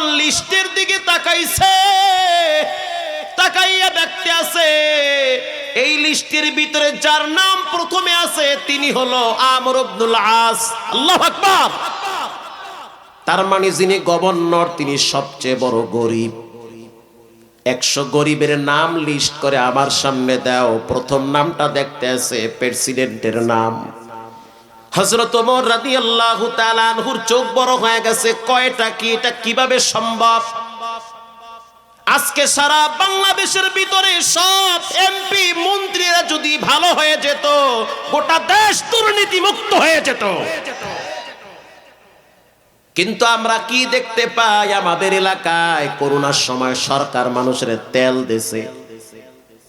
যখন লিস্টের দিকে তাকাইছে, তাকাইয়া দেখতে আছে, এই লিস্টের ভিতরে যার নাম প্রথমে আছে, তিনি হলো আমর আব্দুল আস। আল্লাহ আকবার। তার মানে যিনি গভর্নর, তিনি সবচেয়ে বড় গরিব। একশো গরিবের নাম লিস্ট করে আমার সামনে দাও। প্রথম নামটা দেখতে আছে, প্রেসিডেন্টের নাম। হজরত ওমর রাদিয়াল্লাহু তাআলা আনহুর চোখ বড় হয়ে গেছে। কয়টা কি? এটা কীভাবে সম্ভব? আজকে সারা বাংলাদেশের ভিতরে সব এমপি, মন্ত্রীরা যদি ভালো হয়ে যেত, গোটা দেশ দুর্নীতি মুক্ত হয়ে যেত। কিন্তু আমরা কি দেখতে পাই? আমাদের এলাকায় করোনার সময় সরকার মানুষের তেল দেছে।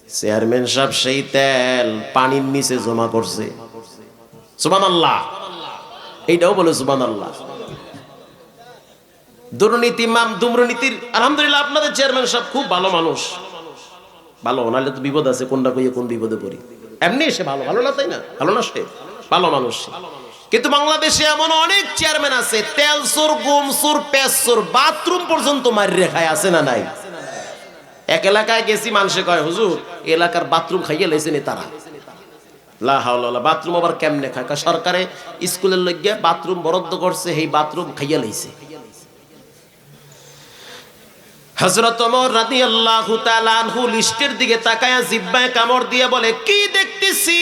চেয়ারম্যান সাহেব সেই তেল পানির নিচে জমা করছে। সুবান আল্লাহ এইটাও বলে সুবান আল্লাহ দুর্নীতি, মাম, দুর্নীতির, আলহামদুলিল্লাহ আপনাদের চেয়ারম্যান খুব ভালো মানুষ। ভালো, নাহলে তো বিপদ আছে, কোনটা কইয়ে কোন বিপদে পড়ি। এমনি সে ভালো ভালো না তাই না? ভালো না সে? ভালো মানুষ। কিন্তু বাংলাদেশে এমন অনেক চেয়ারম্যান আছে, তেল সুর গুম সুর পেস সুর বাথরুম পর্যন্ত মারি রেখায় আছে না নাই? এক এলাকায় গেছি, মানুষে কয়, হুজুর, এলাকার বাথরুম খাইয়ে লাইছেন তারা? বাথরুম আবার কেমনে খায়? সরকারে স্কুলের বাথরুম বরাদ্দ করছে, সেই বাথরুম খাইয়া লাইছে। দিয়ে বলে, কি দেখতেছি?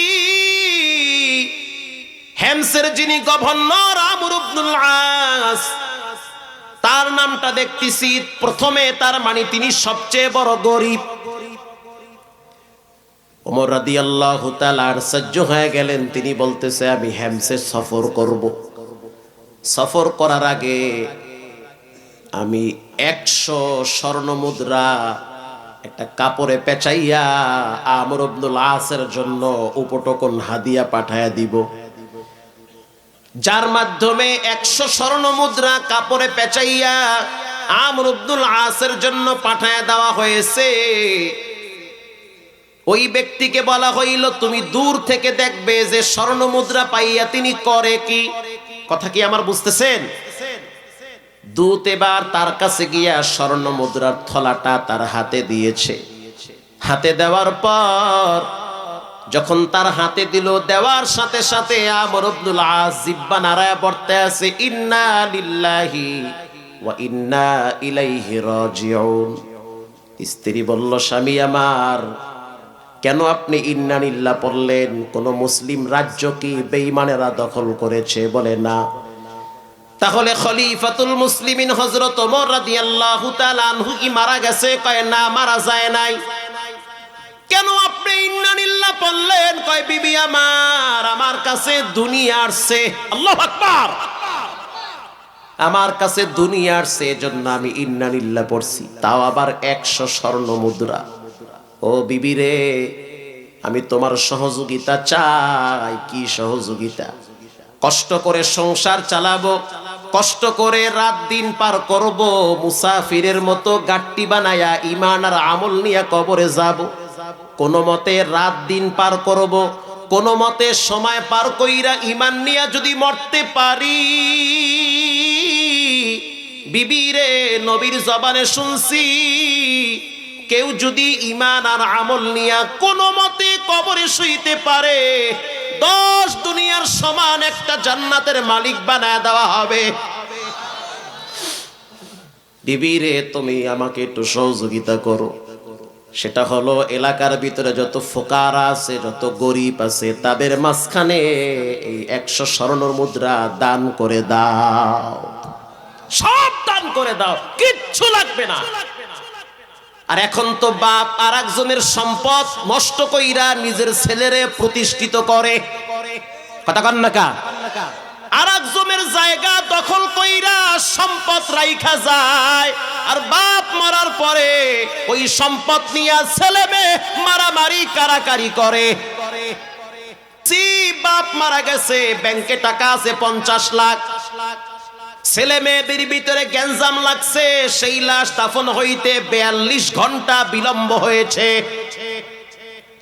যিনি তার নামটা দেখতেছি। প্রথমে তার মানে তিনি সবচেয়ে বড় গরিব। ওমর রাদিয়াল্লাহু তাআলা আশ্চর্য হয়ে গেলেন। তিনি বলতেছে, আমি হেমসে সফর করব। সফর করার আগে আমি একশো স্বর্ণ মুদ্রা একটা কাপড়ে পেঁচাইয়া আমর আব্দুল আসের জন্য উপটকন হাদিয়া পাঠায়া দিব। যার মাধ্যমে একশো স্বর্ণ মুদ্রা কাপড়ে পেঁচাইয়া আমর আব্দুল আসের জন্য পাঠায়া দেওয়া হয়েছে। ওই ব্যক্তিকে বলা হইল, তুমি দূর থেকে দেখবে যে স্বর্ণ মুদ্রা পাইয়া তিনি করে কি? কথা কি আমার বুঝতেছেন? দূত এবার তার কাছে গিয়া স্বর্ণ মুদ্রার থলাটা তার হাতে দিয়েছে। হাতে দেওয়ার পর যখন তার হাতে দিল, দেওয়ার সাথে সাথে আমর আব্দুল আজ জিব্বা নারায় পড়তে আছে, ইন্না লিল্লাহি ওয়া ইন্না ইলাইহি রাজিউন। স্ত্রী বলল, স্বামী আমার কেন আপনি ইন্নানিল্লা পড়লেন? কোন মুসলিম রাজ্য কি বেঈমানেরা দখল করেছে? বলে না। তাহলে খলিফাতুল মুসলিমিন হযরত ওমর রাদিয়াল্লাহু তাআলা আনহু কি মারা গেছে? কয়, না, মারা যায় নাই। কেন আপনি ইন্নানিল্লাহ পড়লেন? কয়, বিবি আমার আমার কাছে দুনিয়া আসছে। আল্লাহু আকবার। আমার কাছে দুনিয়া আসছে, এজন্য আমি ইন্নানিল্লাহ পড়ছি। তাও আবার একশো স্বর্ণ মুদ্রা। ও বিবি রে আমি তোমার সহযোগিতা চাই। কি সহযোগিতা? কষ্ট করে সংসার চালাবো, কষ্ট করে রাত দিন পার করব, মুসাফিরের মতো গাট্টি বানায়া ইমান আর আমল নিয়ে কবরে যাব। কোন মতে রাত দিন পার করব, কোন মতে সময় পার কইরা ইমান নিয়ে যদি মরতে পারি। বিবিরে, নবীর জবানে শুনছি কেউ যদি ইমান আর আমল নিয়া কোনো মতে কবরে শুইতে পারে, দশ দুনিয়ার সমান একটা জান্নাতের মালিক বানায় দেওয়া হবে। বিবিরে, তুমি আমাকে একটু সহযোগিতা করো। সেটা হলো, এলাকার ভিতরে যত ফোকার আছে, যত গরিব আছে, তাদের মাঝখানে এই একশো স্বর্ণর মুদ্রা দান করে দাও। সব দান করে দাও, কিচ্ছু লাগবে না। আর এখন তো বাপ আর একজনের সম্পদ নষ্ট কইরা নিজের ছেলেরে প্রতিষ্ঠিত করে। কথা কন না কা? আর জায়গা দখল কইরা সম্পদ রাইখা যায়, আর বাপ মারার পরে ওই সম্পদ নিয়ে ছেলে মেয়ে মারামারি কারাকারি করে। বাপ মারা গেছে, ব্যাংকে টাকা আছে পঞ্চাশ লাখ লাখ। ছেলে মেয়েদের ভিতরে গ্যাঞ্জাম লাগছে, সেই লাশ দাফন হইতে বিয়াল্লিশ ঘণ্টা বিলম্ব হয়েছে।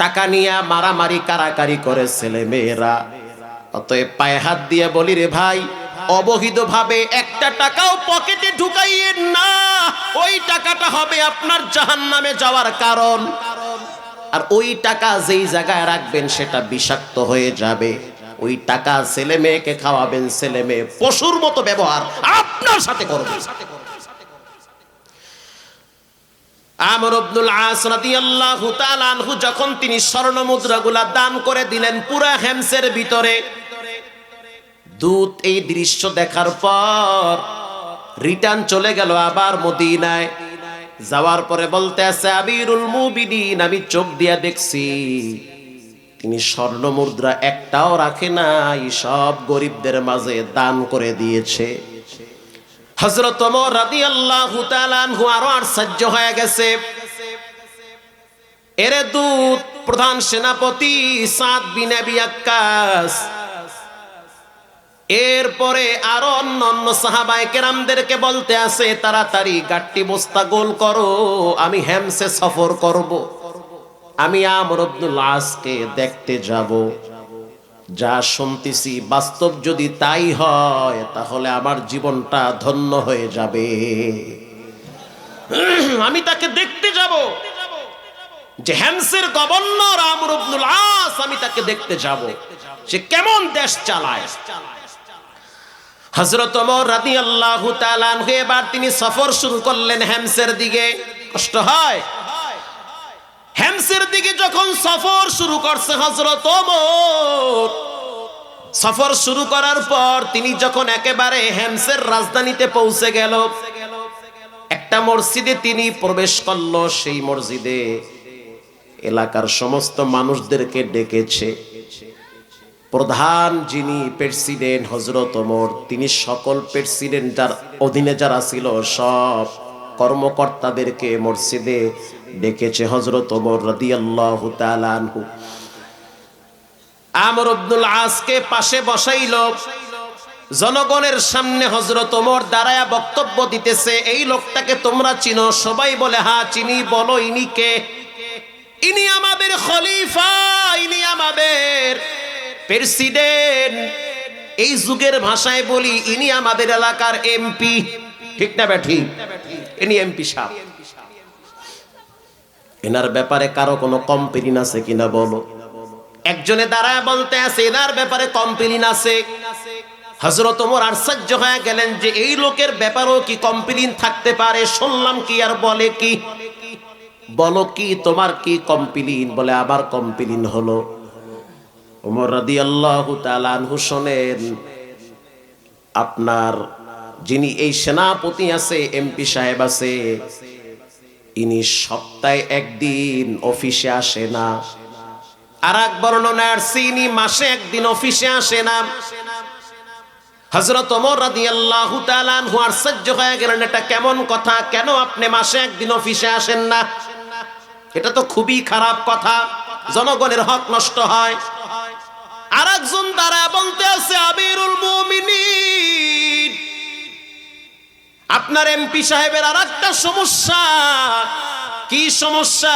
টাকা নিয়ে মারামারি কারাকারি করে ছেলে মেয়েরা। অতএব পায়ে হাত দিয়ে বলি রে ভাই, অবহিতভাবে একটা টাকাও পকেটে ঢুকাইয়েন না, ওই টাকাটা হবে আপনার জাহান্নামে যাওয়ার কারণ। আর ওই টাকা যেই জায়গায় রাখবেন, সেটা বিষাক্ত হয়ে যাবে। ওই টাকা ছেলে মেয়েকে খাওয়াবেন, ছেলে মেয়ে পশুর মতো ব্যবহার আপনার সাথে করবেন আমর আব্দুল আস রাদিয়াল্লাহু তাআলা আনহু যখন তিনি স্বর্ণ মুদ্রাগুলা দান করে দিলেন পুরা হেমসের ভিতরে, দূত এই দৃশ্য দেখার পর রিটার্ন চলে গেল আবার মদিনায়। যাওয়ার পরে বলতে আছে আবিরুল মুবিদিন আমি চোখ দিয়া দেখছি। তিনি স্বর্ণ মুদ্রা একটাও রাখে নাই, সব গরিবদের মাঝে দান করে দিয়েছে। হজরত তাআলা আনহু আরও আশ্চর্য হয়ে গেছে। এরে দূত, প্রধান সেনাপতি সাদ বিন আবি আক্কাস, এরপরে আরও অন্য অন্য সাহাবায়ে কেরামদেরকে বলতে আছে, তাড়াতাড়ি গাট্টি বস্তা গোল করো, আমি হ্যামসে সফর করব। আমি আমর আব্দুল আসকে দেখতে যাব। যা শুনতেছি বাস্তব যদি তাই হয়, তাহলে আমার জীবনটা ধন্য হয়ে যাবে। আমি তাকে দেখতে যাব। যে হ্যামসের গভর্নর আমর আব্দুল আস, আমি তাকে দেখতে যাব। সে কেমন দেশ চালায়। হজরত ওমর তাআলা আনহু, এবার তিনি সফর শুরু করলেন হ্যামসের দিকে। কষ্ট হয়? হ্যামসের দিকে যখন সফর শুরু করছে হজরত ওমর, সফর শুরু করার পর তিনি যখন একেবারে হ্যামসের রাজধানীতে পৌঁছে গেল, একটা মসজিদে তিনি প্রবেশ করল, সেই মসজিদে এলাকার সমস্ত মানুষদেরকে ডেকেছে। প্রধান যিনি প্রেসিডেন্ট হজরত ওমর, তিনি সকল প্রেসিডেন্ট যার অধীনে যারা ছিল সব কর্মকর্তাদেরকে মসজিদে ডেকেছে হজরত ওমর রাদিয়াল্লাহু তাআলা আনহু। আমর আব্দুল আসকে পাশে বসাইল। জনগণের সামনে হজরত ওমর দাঁড়ায়া বক্তব্য দিতেছে, এই লোকটাকে তোমরা চিনো? সবাই বলে হ্যাঁ চিনি। বলো, ইনি কে? ইনি আমাদের খলিফা, ইনি আমাদের প্রেসিডেন্ট। এই যুগের ভাষায় বলি, ইনি আমাদের এলাকার এমপি। ঠিক না ব্যাঠি ইনি এমপি সাহেব। এনার ব্যাপারে কারও কোনো কমপ্লেন আছে কিনা বলো। একজনে দাঁড়ায় বলতে আছে, এনার ব্যাপারে কমপ্লেন আছে। হজরত ওমর আশ্চর্য হয়ে গেলেন যে এই লোকের ব্যাপারেও কি কমপ্লেন থাকতে পারে? শুনলাম কি আর বলে কি? বলো কি, তোমার কি কমপ্লেন বলে আবার কমপ্লেন হলো। ওমর রাদিয়াল্লাহু তাআলা আনহু শোনেন, আপনার যিনি এই সেনাপতি আছে, এমপি সাহেব আছে ইনি সপ্তাহে একদিন অফিসে আসে না। আর এক বর্ণনার ইনি মাসে একদিন অফিসে আসে না। হজরত ওমর রাদিয়াল্লাহু তাআলা আনহু আশ্চর্য হয়ে গেলেন, এটা কেমন কথা? কেন আপনি মাসে একদিন অফিসে আসেন না? এটা তো খুবই খারাপ কথা। জনগণের হক নষ্ট হয়। আর একজন দ্বারা বলতে আছে, আমিরুল মুমিনিন। আপনার এমপি সাহেবের আর একটা সমস্যা। কি সমস্যা?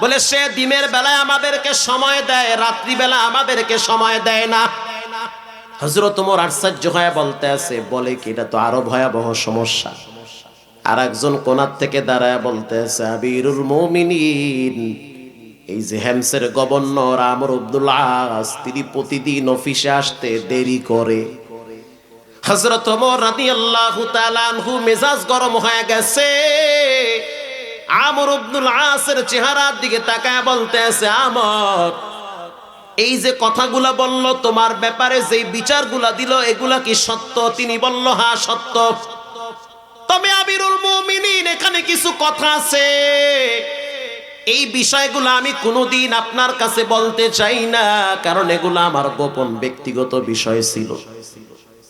বলে, সে দিনের বেলায় আমাদেরকে সময় দেয়, রাত্রিবেলা আমাদেরকে সময় দেয় না। হজরত তোমার আশ্চর্য হয়ে বলতে আছে, বলে কি, এটা তো আরও ভয়াবহ সমস্যা। আর একজন কোনার থেকে দাঁড়ায় বলতে আছে আবিরুল মমিনিন, এই যে হ্যামসের গভর্নর আমর আব্দুল্লাহ তিনি প্রতিদিন অফিসে আসতে দেরি করে। হজরত ওমর রাদিয়াল্লাহু তাআলা আনহু মেজাজ গরম হয়ে গেছে। আমর আব্দুল আসের চেহারার দিকে তাকায় বলতে আছে আমর, এই যে কথাগুলা বলল, তোমার ব্যাপারে যে বিচারগুলা দিল, এগুলা কি সত্য? তিনি বলল, হা, সত্য। তবে আমিরুল মুমিনিন, এখানে কিছু কথা আছে। এই বিষয়গুলো আমি কোনোদিন আপনার কাছে বলতে চাই না, কারণ এগুলো আমার গোপন ব্যক্তিগত বিষয় ছিল।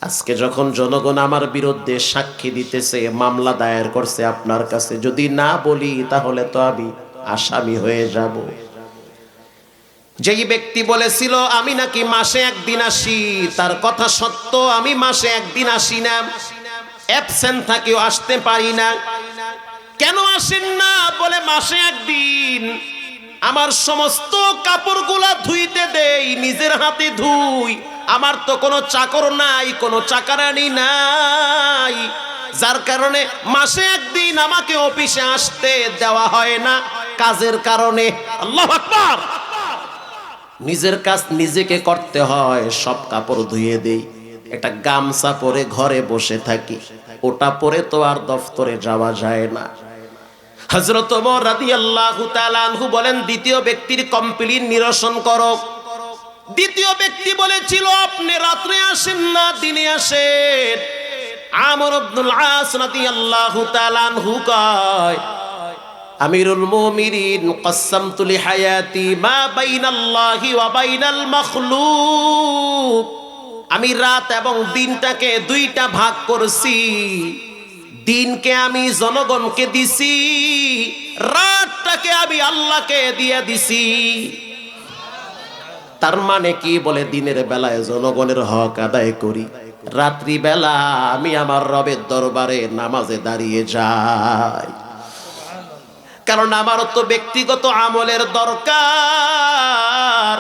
আজকে যখন জনগণ আমার বিরুদ্ধে সাক্ষী দিতেছে, মামলা দায়ের করছে আপনার কাছে, যদি না বলি তাহলে তো আমি আসামি হয়ে যাব। যেই ব্যক্তি বলেছিল, আমি নাকি মাসে একদিন আসি, তার কথা সত্য, আমি মাসে একদিন আসি না। অ্যাবসেন্ট থাকিও, আসতে পারি না। কেন আসেন না? বলে, মাসে একদিন আমার সমস্ত কাপড়গুলা ধুইতে দেই, নিজের হাতে ধুই। আমার তো কোনো চাকর নাই, কোনো চাকারানি নাই। যার কারণে মাসে একদিন আমাকে অফিসে আসতে দেওয়া হয় না, কাজের কারণে। আল্লাহ আকবার! নিজের কাজ নিজেকে করতে হয়, সব কাপড় ধুয়ে দেই। একটা গামছা পরে ঘরে বসে থাকি, ওটা পরে তো আর দফতরে যাওয়া যায় না। হজরত বলেন, দ্বিতীয় ব্যক্তির কমপ্লিট নিরসন করো। দ্বিতীয় ব্যক্তি বলেছিল, আপনি রাত্রে আসেন না, দিনে আসেন। আমর আব্দুল আস রাদি আল্লাহ আনহু কয়, আমিরুল মুমিনিন কসসামতু লিহায়াতি মা বাইনাল্লাহি ওয়া বাইনাল মাখলুক। আমি রাত এবং দিনটাকে দুইটা ভাগ করছি। দিনকে আমি জনগণকে দিছি, রাতটাকে আমি আল্লাহকে দিয়ে দিছি। তার মানে কি বলে দিনের বেলায় জনগণের হক আদায় করি। রাত্রি বেলা আমি আমার রবের দরবারে নামাজে দাঁড়িয়ে যাই। কারণ আমারও তো ব্যক্তিগত আমলের দরকার।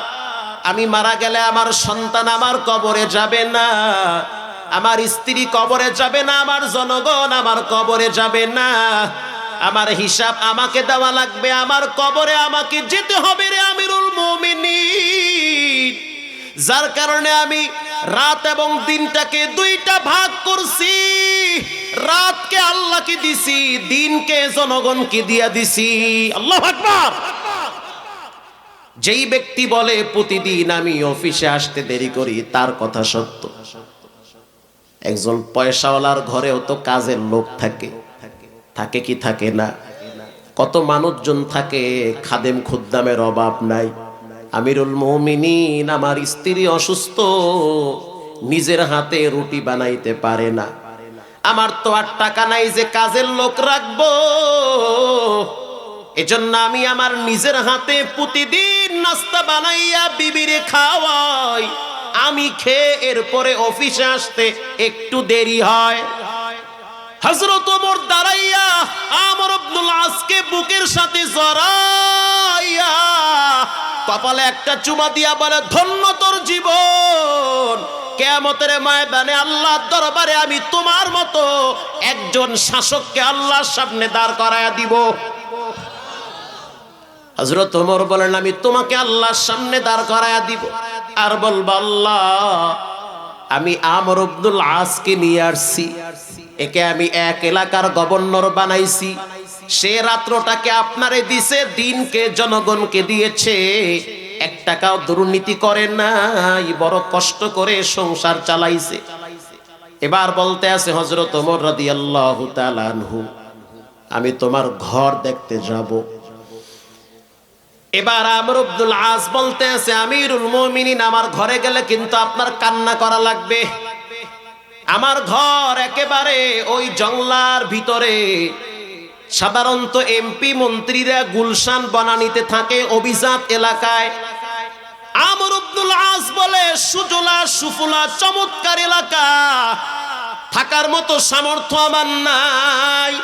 আমি মারা গেলে আমার সন্তান আমার কবরে যাবে না। আমার স্ত্রী কবরে যাবে না, আমার জনগণ আমার কবরে যাবে না। আমার হিসাব আমাকে দেওয়া লাগবে, আমার কবরে আমাকে যেতে হবে রে আমিরুল মুমিনিন। যার কারণে আমি রাত এবং দিনটাকে দুইটা ভাগ করছি। রাতকে আল্লাহকে দিছি, দিনকে জনগণকে দিয়া দিছি। আল্লাহ আকবার! যেই ব্যক্তি বলে, প্রতিদিন আমি অফিসে আসতে দেরি করি তার কথা সত্য। একজন পয়সাওয়ালার ঘরেও তো কাজের লোক থাকে। থাকে কি থাকে না? কত মানুষজন থাকে, খাদেম খুদ্দামের অভাব নাই। আমিরুল মমিনিন, আমার স্ত্রী অসুস্থ, নিজের হাতে রুটি বানাইতে পারে না। আমার তো আর টাকা নাই যে কাজের লোক রাখব। এজন্য আমি আমার নিজের হাতে প্রতিদিন নাস্তা বানাইয়া বিবিরে খাওয়াই। আমি খেয়ে এরপরে অফিসে আসতে একটু দেরি হয়। হজরত ওমর দাঁড়াইয়া আমর আব্দুল আজকে বুকের সাথে জড়াইয়া কপালে একটা চুমা দিয়া বলে, ধন্য তোর জীবন। কেমতের ময়দানে আল্লাহর দরবারে আমি তোমার মতো একজন শাসককে আল্লাহর সামনে দাঁড় করায়া দিব। হজরত ওমর বলেন, আমি তোমাকে আল্লাহর সামনে দাঁড় করায়া দিব। আর বলব, আল্লাহ, আমি আমর আব্দুল আসকে নিয়ে আসছি। একে আমি এক এলাকার গভর্নর বানাইছি। সে রাত্রটাকে আপনারে দিছে, দিনকে জনগণকে দিয়েছে। এক টাকাও দুর্নীতি করে নাই, বড় কষ্ট করে সংসার চালাইছে। এবার বলতে আছে হজরত ওমর রাদিয়াল্লাহু তাআলা আনহু, আমি তোমার ঘর দেখতে যাব। এবার আমর আব্দুল আস বলতে আছে, আমিরুল মুমিনিন, আমার ঘরে গেলে কিন্তু আপনার কান্না করা লাগবে। আমার ঘর একেবারে ওই জংলার ভিতরে সাধারণত এমপি মন্ত্রীরা গুলশান বনানিতে থাকে, অভিজাত এলাকায়। আমর আব্দুল আস বলে, সুজলা সুফলা চমৎকার এলাকা, থাকার মতো সামর্থ্য আমার নাই।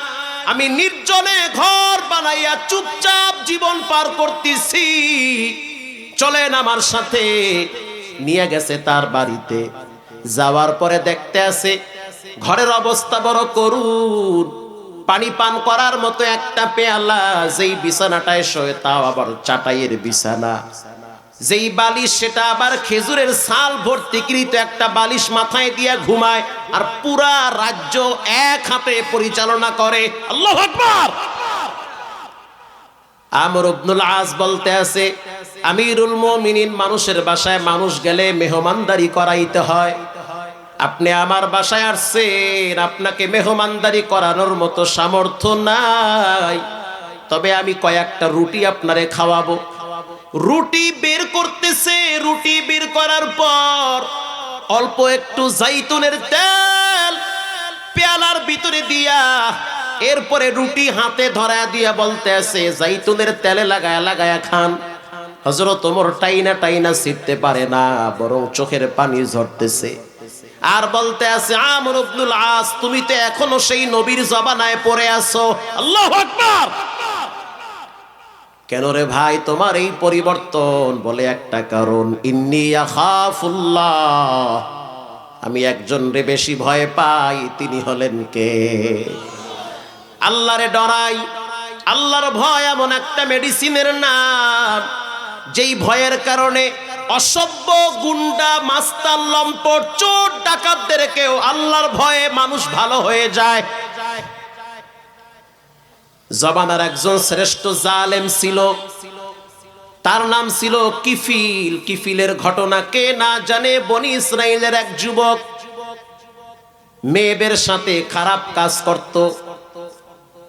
আমি নির্জনে ঘর বানাইয়া চুপচাপ জীবন পার করতেছি। চলেন আমার সাথে, নিয়ে গেছে তার বাড়িতে। যাওয়ার পরে দেখতে আছে, ঘরের অবস্থা বড় করুন পানি পান করার মতো একটা পেয়ালা, যেই বিছানাটায় শোয় তাও আবার চাটাইয়ের বিছানা। যেই বালিশ, সেটা আবার খেজুরের ছাল ভর্তিকৃত একটা বালিশ মাথায় দিয়ে ঘুমায় আর পুরা রাজ্য এক হাতে পরিচালনা করে। আল্লাহ আকবার! আমর আব্দুল আজ বলতে আছে, আমিরুল মুমিনিন, মানুষের বাসায় মানুষ গেলে মেহমানদারি করাইতে হয়। আপনি আমার বাসায় আসছেন, আপনাকে মেহমানদারি করানোর মতো সামর্থ্য নাই। তবে আমি কয়েকটা রুটি আপনারে খাওয়াবো। রুটি বের করতেছে, রুটি বের করার পর অল্প একটু জাইতুনের তেল পেয়ালার ভিতরে দিয়া এরপরে রুটি হাতে ধরা দিয়া বলতে আছে জাইতুনের তেলে লাগায়া লাগায়া খান। হজরত তোমর টাইনা টাইনা ছিটতে পারে না, বরং চোখের পানি ঝরতেছে। আর বলতে আছে, আমর আব্দুল আস, তুমি তো এখনও সেই নবীর জবানায় পড়ে আছো। আল্লাহ আকবার। কেন রে ভাই, তোমার এই পরিবর্তন? বলে একটা কারণ, ইন্নি আখাফুল্লাহ। আমি একজন রে বেশি ভয় পাই, তিনি হলেন কে? আল্লাহরে ডরাই। আল্লাহর ভয় এমন একটা মেডিসিনের নাম। যেই ভয়ের কারণে অসভ্য গুন্ডা মাস্তার লম্পট, চোর ডাকাতদেরকেও আল্লাহর ভয়ে মানুষ ভালো হয়ে যায়। জবানার একজন শ্রেষ্ঠ জালেম ছিল। তার নাম ছিল কিফিল। কিফিলের ঘটনা কে না জানে বনি ইসরায়েলের এক যুবক মেয়েদের সাথে খারাপ কাজ করত।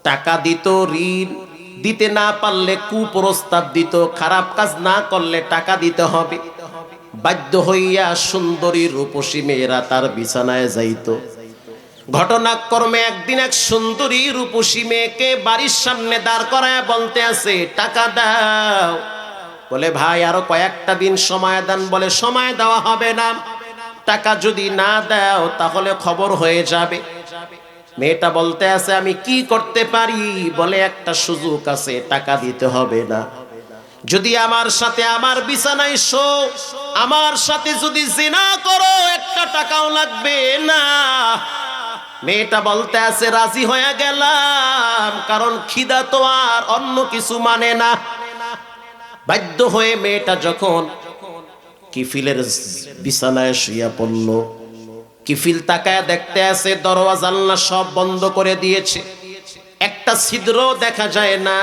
টাকা দিত, ঋণ দিতে না পারলে কুপ্রস্তাব দিত, খারাপ কাজ না করলে টাকা দিতে হবে। বাধ্য হইয়া সুন্দরী রূপসী মেয়েরা তার বিছানায় যাইত। ঘটনাক্রমে একদিন এক সুন্দরী রূপসী মেয়েকে বাড়ির সামনে দাঁড় করায় বলতে আছে, টাকা দাও। বলে, ভাই, আরও কয়েকটা দিন সময় দেন। বলে, সময় দেওয়া হবে না। টাকা যদি না দাও, তাহলে খবর হয়ে যাবে। মেয়েটা বলতে আছে, আমি কি করতে পারি? বলে একটা সুযোগ আছে, টাকা দিতে হবে না। যদি আমার সাথে আমার বিছানায় শো, আমার সাথে যদি জিনা করো, একটা টাকাও লাগবে না। মেয়েটা বলতে আছে, রাজি হয়ে গেলাম, কারণ খিদা তো আর অন্য কিছু মানে না। বাধ্য হয়ে মেয়েটা যখন কিফিলের বিছানায় শুইয়া পড়ল কিফিল তাকায় দেখতে আছে দরওয়া জানলা সব বন্ধ করে দিয়েছে। একটা ছিদ্র দেখা যায় না।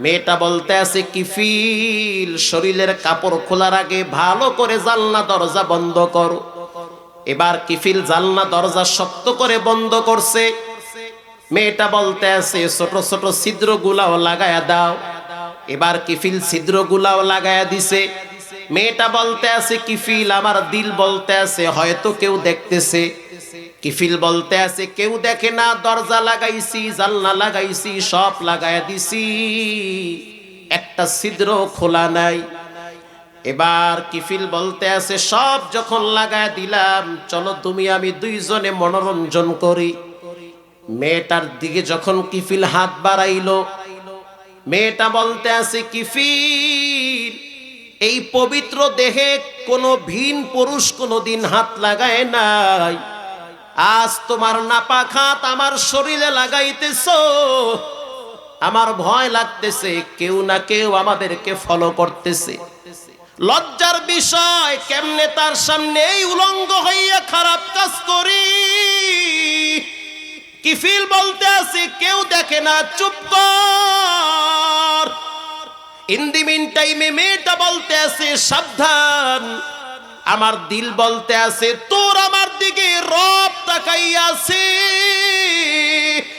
মেয়েটা বলতে আছে, কিফিল, শরীরের কাপড় খোলার আগে ভালো করে জানলা দরজা বন্ধ করো। এবার কিফিল জানলা দরজা শক্ত করে বন্ধ করছে। মেয়েটা বলতে আছে, ছোট ছোট ছিদ্র গুলাও লাগায়া দাও। এবার কিফিল ছিদ্র গুলাও লাগায়া দিছে। মেয়েটা বলতে আছে, কিফিল, আমার দিল বলতে আছে, হয়তো কেউ দেখতেছে। কিফিল বলতে আছে, কেউ দেখে না, দরজা লাগাইছি, জানলা লাগাইছি, সব লাগায়া দিছি। একটা ছিদ্র খোলা নাই। এবার কিফিল বলতে আছে, সব যখন লাগায় দিলাম, চলো তুমি আমি দুইজনে মনোরঞ্জন করি। মেয়েটার দিকে যখন কিফিল হাত বাড়াইলো, মেয়েটা বলতে আছে, কিফিল এই পবিত্র দেহে কোনো ভিন পুরুষ কোনো দিন হাত লাগায় নাই। আজ তোমার নাপাক হাত আমার শরীরে লাগাইতেছ। আমার ভয় লাগতেছে, কেউ না কেউ আমাদেরকে ফলো করতেছে। লজ্জার বিষয়, কেমনে তার সামনে এই উলঙ্গ হইয়া খারাপ কাজ করি? কিফিল বলতে আছে, কেউ দেখে না, চুপ কর। ইন দি মিন টাইমে মেয়েটা বলতে আছে, সাবধান। আমার দিল বলতে আছে, তোর আমার দিকে রব তাকাইয়াছে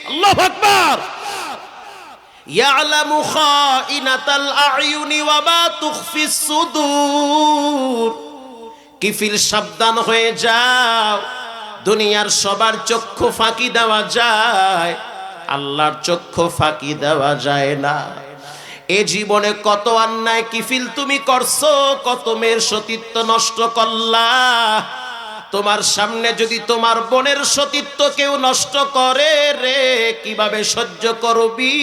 আল্লাহু আকবার। ইয়ালামু খাইনাতাল আয়ুনি ওয়া মা তুখফিস সুদূর। কিফিল সাবধান হয়ে যাও। দুনিয়ার সবার চক্ষু ফাঁকি দেওয়া যায়। আল্লাহর চক্ষু ফাঁকি দেওয়া যায় না। এ জীবনে কত অন্যায় কিফিল তুমি করছ, কত মেয়ের সতীত্ব নষ্ট করলা। তোমার সামনে যদি তোমার বোনের সতীত্ব কেউ নষ্ট করে রে, কীভাবে সহ্য করবি?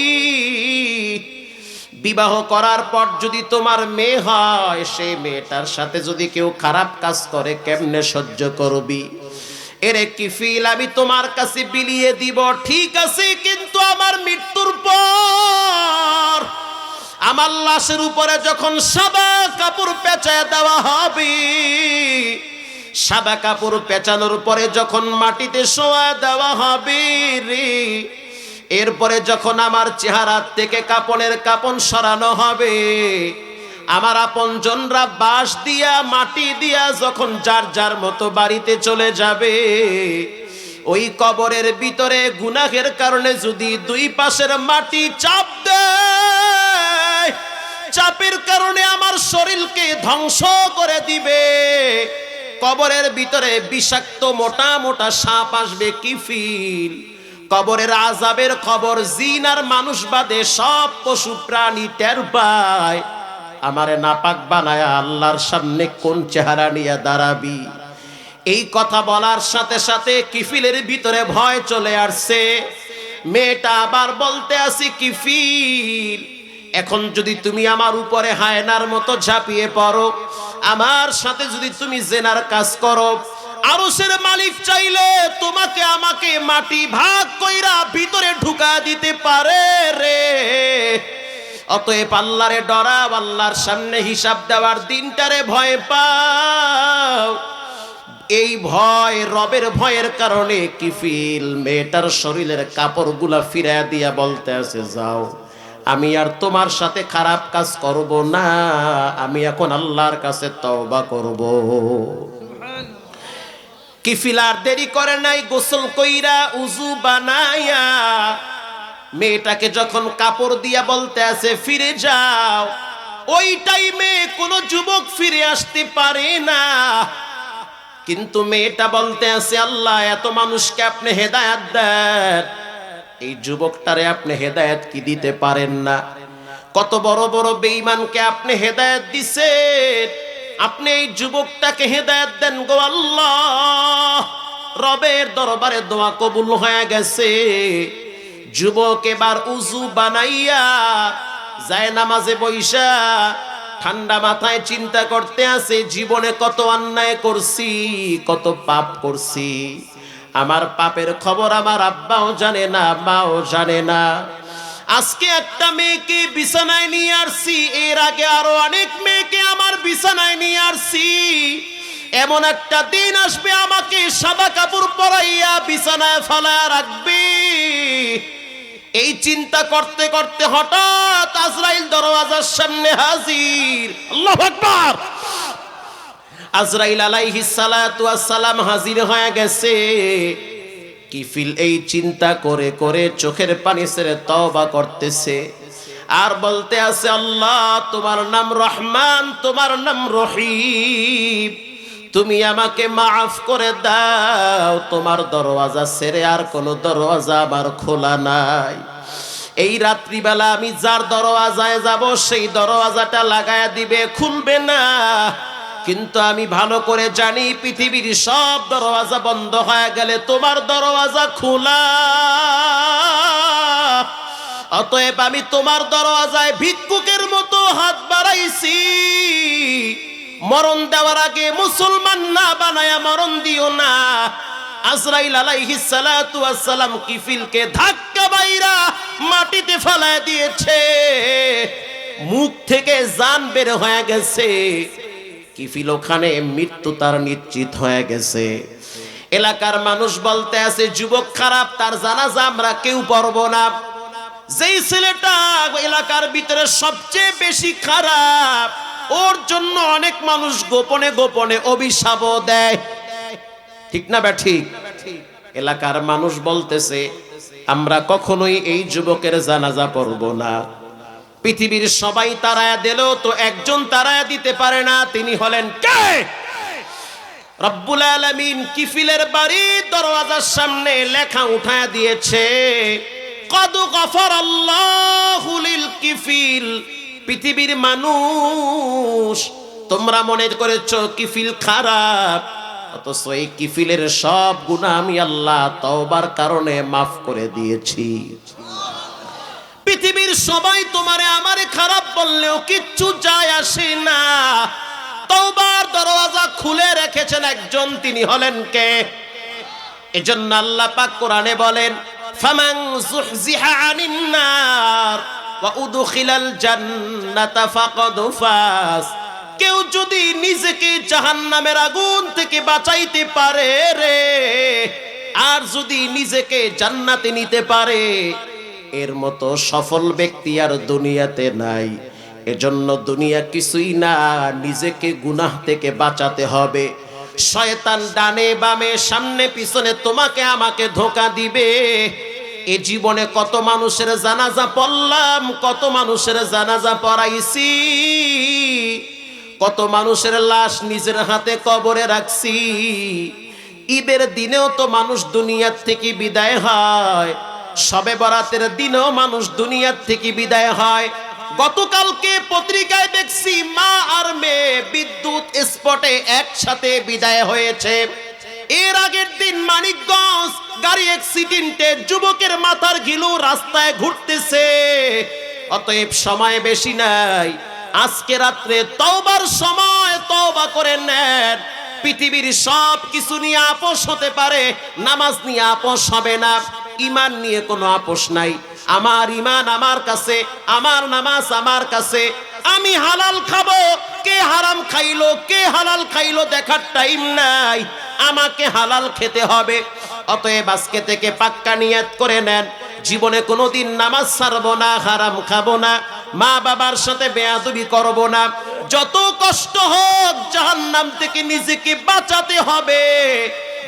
বিবাহ করার পর যদি তোমার মেয়ে হয়, সেই মেয়েটার সাথে যদি কেউ খারাপ কাজ করে, কেমনে সহ্য করবি? এরে কিফিল, আমি তোমার কাছে বিলিয়ে দিব, ঠিক আছে, কিন্তু আমার মৃত্যুর পর আমার লাশের উপরে যখন সাদা কাপড় পেঁচায় দেওয়া হবে, সাদা কাপড় পেঁচানোর পরে যখন মাটিতে শোয়া দেওয়া হবে রে, এরপরে যখন আমার চেহারা থেকে কাপড়ের কাপন সরানো হবে, আমার আপনজনরা বাঁশ দিয়া, মাটি দিয়া যখন যার যার মতো বাড়িতে চলে যাবে, ওই কবরের ভিতরে গুনাহের কারণে যদি দুই পাশের মাটি চাপ দেয় চাপের কারণে আমার শরীরকে ধ্বংস করে দিবে। কবরের ভিতরে বিষাক্ত মোটা মোটা সাপ আসবে, কিফিল। কবরের আজাবের খবর, জিন আর মানুষ বাদে সব পশু প্রাণী টের পায়। আমারে নাপাক বানায় আল্লাহর সামনে কোন চেহারা নিয়ে দাঁড়াবি? এই কথা বলার সাথে সাথে কিফিলের ভিতরে ভয় চলে আসছে। মেয়েটা আবার বলতে আসি, কিফিল এখন যদি তুমি আমার উপরে হায়নার মতো ঝাঁপিয়ে পড়ো, আমার সাথে যদি তুমি জেনার কাজ করো, আরশের মালিক চাইলে তোমাকে আমাকে মাটি ভাগ কইরা ভিতরে ঢুকা দিতে পারে রে। অতএব আল্লাহরে ডরাও, আল্লাহর সামনে হিসাব দেওয়ার দিনটারে ভয় পাও। এই ভয় রবের ভয়ের কারণে কিফিল মেয়েটার শরীরের কাপড়গুলা ফিরাইয়া দিয়া বলতে আছে, যাও। আমি আর তোমার সাথে খারাপ কাজ করব না, আমি এখন আল্লাহর কাছে তওবা করব। কিফিল আর দেরি করে নাই, গোসল কইরা উজু বানায়া মেয়েটাকে যখন কাপড় দিয়া বলতে আছে, ফিরে যাও। ওই টাইমে কোনো যুবক ফিরে আসতে পারে না। কিন্তু মেয়েটা বলতে আছে, আল্লাহ, এত মানুষকে আপনি হেদায়াত দেন। এই যুবকটারে আপনি হেদায়াত কি দিতে পারেন না? কত বড় বড় বেঈমানকে আপনি হেদায়াত দিছেন? আপনি এই যুবকটাকে হেদায়াত দেন গো আল্লাহ। রবের দরবারে দোয়া কবুল হয়ে গেছে। যুবক এবার উজু বানাইয়া যায় নামাজে বৈশা ঠান্ডা মাথায় চিন্তা করতে আছে, জীবনে কত অন্যায় করছি, কত পাপ করছি। আমার পাপের খবর আমার আব্বাও জানে না, মাও জানে না। আজকে একটা মেয়েকে বিছানায় নিয়ে আসছি, এর আগে আরও অনেক মেয়েকে আমার বিছানায় নিয়ে আসছি। এমন একটা দিন আসবে আমাকে সাদা কাপড় পরাইয়া বিছানায় ফালায় রাখবি। এই চিন্তা করতে করতে হঠাৎ আজরাইল দরওয়াজার সামনে হাজির। আল্লাহু আকবার! আজরাইল ওয়াস সালাম হাজির হয়ে গেছে। কিফিল এই চিন্তা করে করে চোখের পানি ছেড়ে তওবা করতেছে। আর বলতে আছে, আল্লাহ, তোমার নাম রহমান, তোমার নাম রহিম। তুমি আমাকে মাফ করে দাও। তোমার দরওয়াজা ছেড়ে আর কোনো দরওয়াজা আমার খোলা নাই। এই রাত্রিবেলা আমি যার দরওয়াজায় যাব, সেই দরওয়াজাটা লাগায়া দিবে, খুলবে না। কিন্তু আমি ভালো করে জানি পৃথিবীর সব দরওয়াজা বন্ধ হয়ে গেলে তোমার দরওয়াজা খোলা। অতএব আমি তোমার দরওয়াজায় ভিক্ষুকের মতো হাত বাড়াইছি। মরণ দেওয়ার আগে মুসলমান না বানায়া মরণ দিও না। আজরাইল আলাইহিস সালাতু ওয়াসসালাম কিফিলকে ধাক্কা বাইরা মাটিতে ফেলায় দিয়েছে। মুখ থেকে জান বের হয়ে গেছে। কিফিল ওখানে, মৃত্যু তার নিশ্চিত হয়ে গেছে। এলাকার মানুষ বলতে আছে, যুবক খারাপ, তার জানাজা আমরা কেউ পড়ব না। যেই ছেলেটা এলাকার ভিতরে সবচেয়ে বেশি খারাপ, ওর জন্য অনেক মানুষ গোপনে গোপনে অভিশাপ দেয়। ঠিক না ব্যা ঠিক। এলাকার মানুষ বলতেছে, আমরা কখনোই এই যুবকের জানাজা পড়ব না। পৃথিবীর সবাই তারায়া দিলেও তো একজন তারায়া দিতে পারে না, তিনি হলেন কে? রব্বুল আলামিন কিফিলের বাড়ি দরওয়াজার সামনে লেখা উঠায়া দিয়েছে, কদ গফর আল্লাহু লিল কিফিল। পৃথিবীর মানুষ, তোমরা মনে করেছ কিফিল খারাপ, অথচ এই কিফিলের সব গুণা আমি আল্লাহ তওবার কারণে মাফ করে দিয়েছি। পৃথিবীর সবাই তোমারে আমারে খারাপ বললেও কিচ্ছু যায় আসে না। তওবার দরওয়াজা খুলে রেখেছেন একজন, তিনি হলেন কে? এজন্য আল্লাহ পাক কোরআনে বলেন, ফামান যুহজিহা আনিন নার ওয়া উদখিলাল জান্নাতা ফাকাদ ফাস। কেউ যদি নিজেকে জাহান্নামের আগুন থেকে বাঁচাইতে পারে রে, আর যদি নিজেকে জান্নাতে নিতে পারে এর মতো সফল ব্যক্তি আর দুনিয়াতে নাই। এজন্য দুনিয়া কিছুই না, নিজেকে গুনাহ থেকে বাঁচাতে হবে। শয়তান ডানে বামে, সামনে পিছনে তোমাকে আমাকে ধোকা দিবে। এ জীবনে কত মানুষের জানাজা পড়লাম, কত মানুষের জানাজা পড়াইছি। কত মানুষের লাশ নিজের হাতে কবরে রাখছি। ঈদের দিনেও তো মানুষ দুনিয়ার থেকে বিদায় হয়। সবে বরাতের দিনেও মানুষ দুনিয়ার থেকে বিদায় হয়। গতকালকে পত্রিকায় দেখছি, মা আর মেয়ে বিদ্যুৎ স্পটে একসাথে বিদায় হয়েছে। এর আগের দিন মানিকগঞ্জ গাড়ি অ্যাক্সিডেন্টে যুবকের মাথার গিলু রাস্তায় ঘুরতেছে। অতএব সময় বেশি নাই। আজকে রাত্রে তওবার সময় তওবা করে নেন। পৃথিবীর সব কিছু নিয়ে আপোষ হতে পারে, নামাজ নিয়ে আপোষ হবে না ইমান নিয়ে কোনো আপোষ নাই। আমার ইমান আমার কাছে, আমার নামাজ আমার কাছে। আমি হালাল খাব, কে হারাম খাইলো, কে হালাল খাইলো দেখার টাইম নাই। আমাকে হালাল খেতে হবে, অতএব আজকে থেকে পাক্কা নিয়াত করে নেন। জীবনে কোনোদিন নামাজ ছাড়বো না, হারাম খাব না। মা বাবার সাথে বেয়াদবি করব না। যত কষ্ট হোক, জাহান্নাম থেকে নিজেকে বাঁচাতে হবে।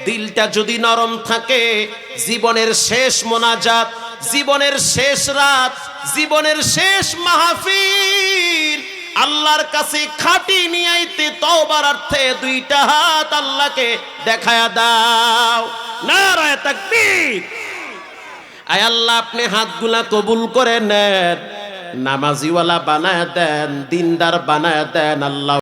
দিলটা যদি নরম থাকে, জীবনের শেষ মোনাজাত, জীবনের শেষ রাত, জীবনের শেষ মাহফিল, আল্লাহর কাছে খাটি নিয়ে আইতে তওবার অর্থে দুইটা হাত আল্লাহকে দেখায়া দাও। নারায় তাকবীর। আয় আল্লাহ, আপনি হাতগুলা কবুল করে নেন। নামাজিওয়ালা বানায় দেন দিনদার বানায় দেন আল্লাহ